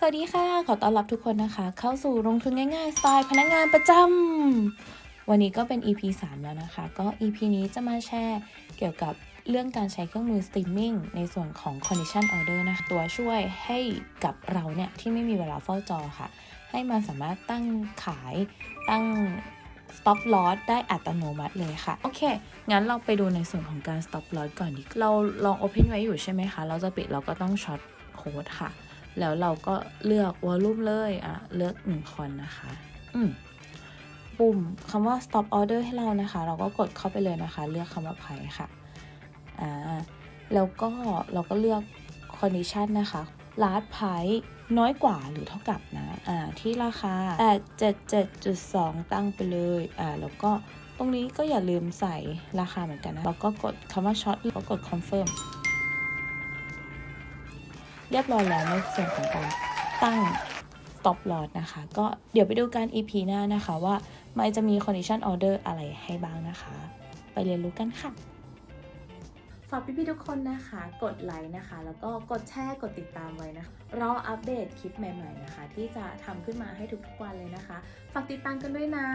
สวัสดีค่ะ ขอต้อนรับทุกคนนะคะ เข้าสู่ลงทุนง่ายๆสไตล์พนักงานประจำวันนี้ก็เป็น EP 3 แล้วนะคะ ก็ EP นี้จะมาแชร์เกี่ยวกับเรื่องการใช้เครื่องมือ streaming ในส่วนของ condition order นะคะ ตัวช่วยให้กับเราเนี่ยที่ไม่มีเวลาเฝ้าจอค่ะ ให้มันสามารถตั้งขายตั้ง stop loss ได้อัตโนมัติเลยค่ะ โอเค งั้นเราไปดูในส่วนของการ stop loss ก่อนดีเราลอง open ไว้อยู่ใช่ไหมคะ เราจะปิดเราก็ต้องช็อตโค้ดค่ะ แล้วเราก็เลือกวอลลุ่มเลยอะเลือก1คอนนะคะอืมปุ่มคำว่า stop order ให้เรานะคะ เราก็กดเข้าไปเลยนะคะ เลือกคำว่า price ค่ะอ่าแล้วก็เราก็เลือก condition นะคะ last price น้อยกว่าหรือเท่ากับนะอ่าที่ราคา877.2 ตั้งไปเลยอ่าแล้วก็ตรงนี้ก็อย่าลืมใส่ราคาเหมือนกันนะ แล้วก็กดคำว่า short แล้วก็กด confirm เรียบร้อยแล้วในส่วนของการตั้ง stop loss นะคะ ก็เดี๋ยวไปดูกัน EP หน้านะคะว่ามันจะมี condition order อะไรให้บ้างนะคะ ไปเรียนรู้กันค่ะฝากพี่ๆทุกคนนะคะ กดไลค์นะคะ แล้วก็กดแชร์ กดติดตามไว้นะคะ รออัปเดตคลิปใหม่ ๆนะคะ ที่จะทำขึ้นมาให้ทุกๆวันเลยนะคะ ฝากติดตามกันด้วยนะ